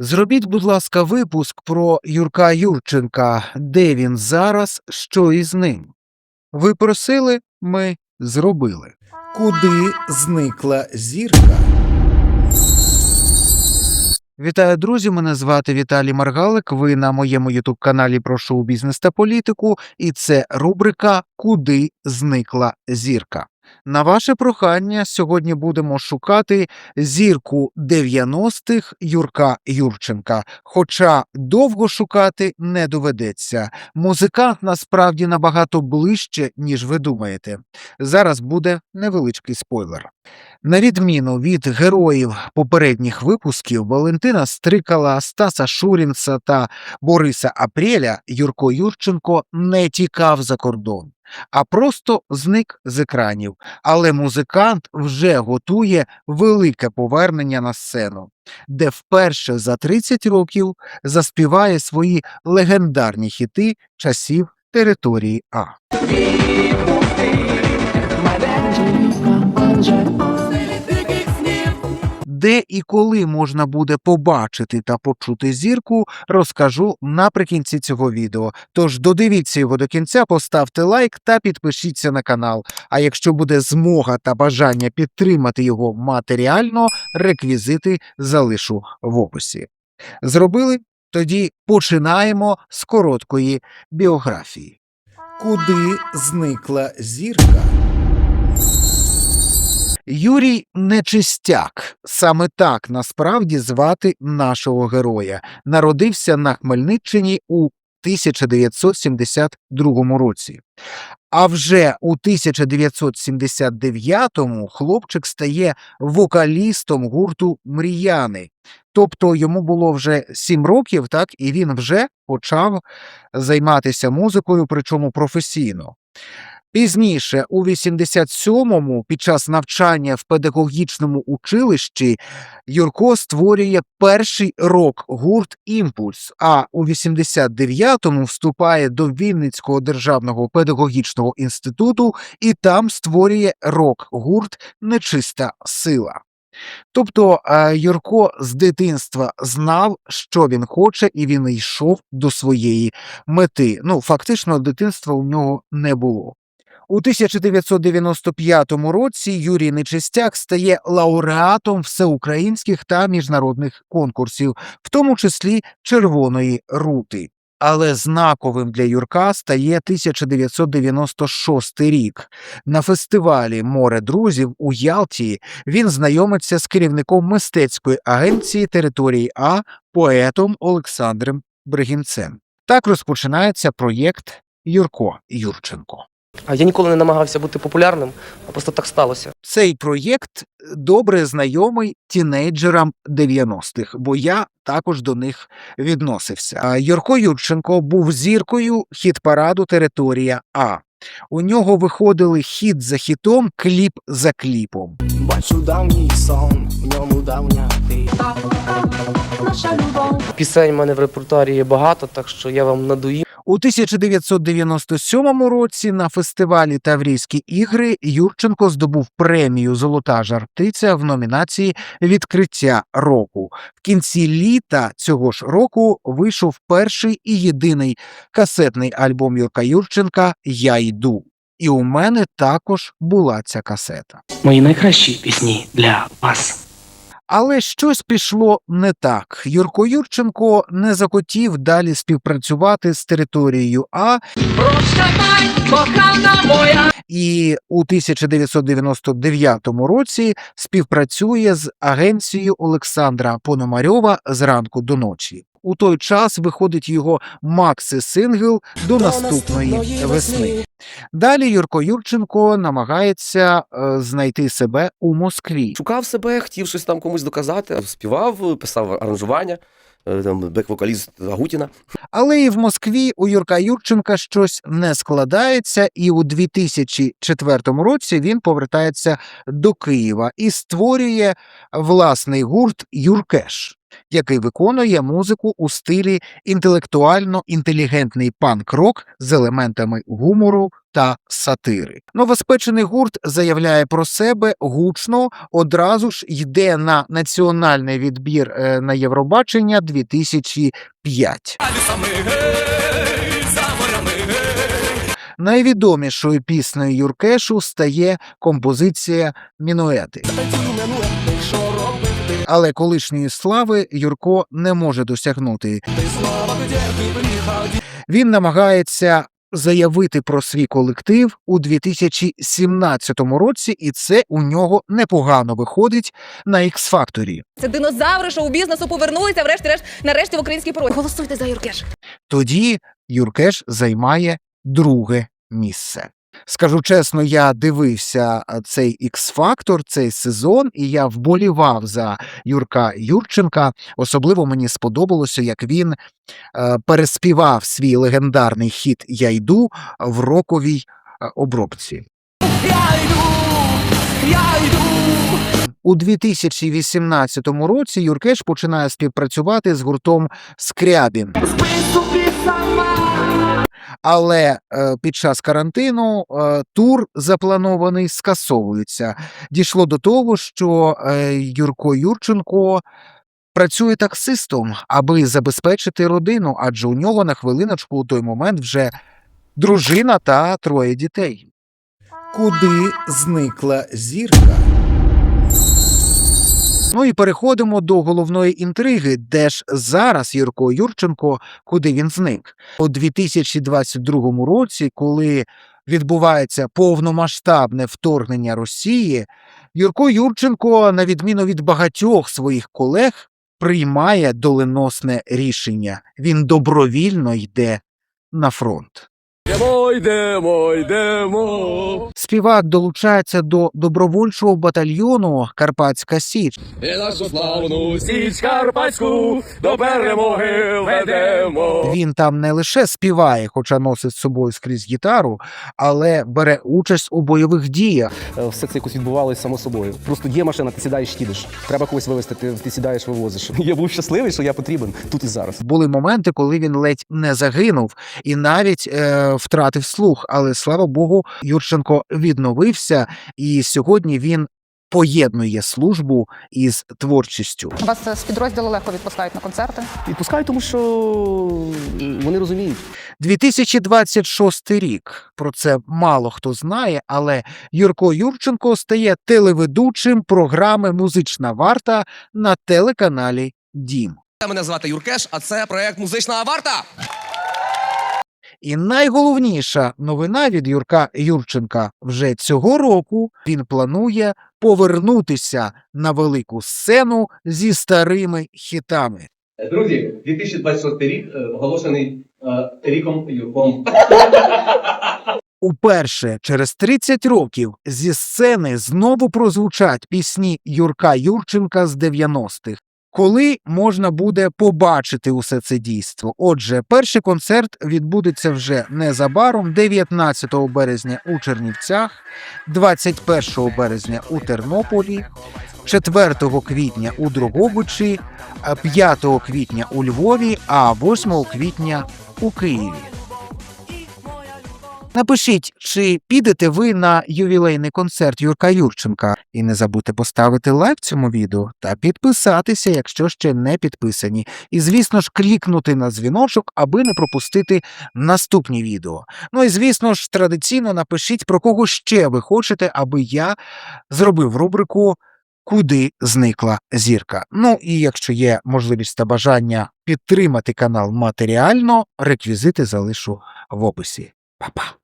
Зробіть, будь ласка, випуск про Юрка Юрченка, де він зараз, що із ним. Ви просили, ми зробили. Куди зникла зірка? Вітаю, друзі! Мене звати Віталій Маргалик. Ви на моєму ютуб-каналі про шоу-бізнес та політику, і це рубрика Куди зникла зірка. На ваше прохання сьогодні будемо шукати зірку 90-х Юрка Юрченка. Хоча довго шукати не доведеться. Музикант насправді набагато ближче, ніж ви думаєте. Зараз буде невеличкий спойлер. На відміну від героїв попередніх випусків Валентина Стрикала, Стаса Шурінца та Бориса Апреля, Юрко Юрченко не тікав за кордон, а просто зник з екранів. Але музикант вже готує велике повернення на сцену, де вперше за 30 років заспіває свої легендарні хіти часів території А. Де і коли можна буде побачити та почути зірку, розкажу наприкінці цього відео. Тож додивіться його до кінця, поставте лайк та підпишіться на канал. А якщо буде змога та бажання підтримати його матеріально, реквізити залишу в описі. Зробили? Тоді починаємо з короткої біографії. Куди зникла зірка? Юрій Нечистяк. Саме так насправді звати нашого героя. Народився на Хмельниччині у 1972 році. А вже у 1979-му хлопчик стає вокалістом гурту Мріяни. Тобто йому було вже 7 років, так, і він вже почав займатися музикою, причому професійно. Пізніше, у 87-му, під час навчання в педагогічному училищі, Юрко створює перший рок-гурт Імпульс. А у 89-му вступає до Вінницького державного педагогічного інституту і там створює рок-гурт Нечиста сила. Тобто е, Юрко з дитинства знав, що він хоче, і він йшов до своєї мети. Ну, фактично, дитинства у нього не було. У 1995 році Юрій Нечистяк стає лауреатом всеукраїнських та міжнародних конкурсів, в тому числі Червоної рути. Але знаковим для Юрка стає 1996 рік. На фестивалі Море друзів у Ялті він знайомиться з керівником мистецької агенції території А поетом Олександром Бригінцем. Так розпочинається проєкт Юрко Юрченко. Я ніколи не намагався бути популярним, а просто так сталося. Цей проєкт добре знайомий тінейджерам 90-х, бо я також до них відносився. Юрко Юрченко був зіркою хіт-параду Територія А. У нього виходили хіт за хітом, кліп за кліпом. Бачу давній сон, в ньому давня ти. Пісень в мене в репертуарі є багато, так що я вам надоїм. У 1997 році на фестивалі Таврійські ігри Юрченко здобув премію Золота жартиця в номінації Відкриття року. В кінці літа цього ж року вийшов перший і єдиний касетний альбом Юрка Юрченка Я йду. І у мене також була ця касета. Мої найкращі пісні для вас. Але щось пішло не так. Юрко Юрченко не захотів далі співпрацювати з територією А. І у 1999 році співпрацює з агенцією Олександра Пономарьова зранку до ночі. У той час виходить його макси-сингл до наступної весни. Далі Юрко Юрченко намагається е, знайти себе у Москві. Шукав себе, хотів щось там комусь доказати, співав, писав аранжування, е, там бек-вокаліст Агутіна. Але і в Москві у Юрка Юрченка щось не складається, і у 2004 році він повертається до Києва і створює власний гурт Юркеш, який виконує музику у стилі інтелектуально-інтелігентний панк-рок з елементами гумору та сатири. Новоспечений гурт заявляє про себе гучно, одразу ж йде на національний відбір е, на Євробачення 2005. Найвідомішою піснею Юркешу стає композиція Мінуети. Що робити? Але колишньої слави Юрко не може досягнути. Він намагається заявити про свій колектив у 2017 році, і це у нього непогано виходить на X-Factor. Це динозаври шоу-бізнесу повернулися, врешті-решт, нарешті в український пароль. Голосуйте за Юркеш. Тоді Юркеш займає друге місце. Скажу чесно, я дивився цей X-Factor, цей сезон, і я вболівав за Юрка Юрченка. Особливо мені сподобалося, як він е, переспівав свій легендарний хіт Я йду в роковій е, обробці. Я йду, я йду. У 2018 році Юркеш починає співпрацювати з гуртом Скрябін. Але е, під час карантину е, тур запланований скасовується. Дійшло до того, що е, Юрко Юрченко працює таксистом, аби забезпечити родину, адже у нього на хвилиночку у той момент вже дружина та троє дітей. Куди зникла зірка? Ну і переходимо до головної інтриги, де ж зараз Юрко Юрченко, куди він зник у 2022 році, коли відбувається повномасштабне вторгнення Росії, Юрко Юрченко, на відміну від багатьох своїх колег, приймає доленосне рішення. Він добровільно йде на фронт. Йдемо, йдемо, йдемо. Співак долучається до добровольчого батальйону Карпатська Січ. І нашу славну січ Карпатську до перемоги ведемо. Він там не лише співає, хоча носить з собою скрізь гітару, але бере участь у бойових діях. Е, все це якось відбувалося само собою. Просто є машина, ти сідаєш, їдеш. Треба когось вивезти, ти, ти сідаєш, вивозиш. Я був щасливий, що я потрібен тут і зараз. Були моменти, коли він ледь не загинув і навіть е, втратив слух. Але слава Богу, Юрченко відновився, і сьогодні він поєднує службу із творчістю. Вас з підрозділу легко відпускають на концерти. Відпускаю, тому що вони розуміють. 2026 рік. Про це мало хто знає, але Юрко Юрченко стає телеведучим програми Музична варта на телеканалі Дім. Мене звати Юркеш, а це проект Музична варта. І найголовніша новина від Юрка Юрченка вже цього року він планує повернутися на велику сцену зі старими хітами. Друзі, 2026 рік е, оголошений е, ріком Юрком. Уперше через 30 років зі сцени знову прозвучать пісні Юрка Юрченка з 90-х. Коли можна буде побачити усе це дійство? Отже, перший концерт відбудеться вже незабаром 19 березня у Чернівцях, 21 березня у Тернополі, 4 квітня у Дрогобичі, 5 квітня у Львові, а 8 квітня у Києві. Напишіть, чи підете ви на ювілейний концерт Юрка Юрченка. І не забудьте поставити лайк цьому відео та підписатися, якщо ще не підписані. І, звісно ж, клікнути на дзвіночок, аби не пропустити наступні відео. Ну і звісно ж, традиційно напишіть, про кого ще ви хочете, аби я зробив рубрику Куди зникла зірка. Ну і якщо є можливість та бажання підтримати канал матеріально, реквізити залишу в описі. 宝宝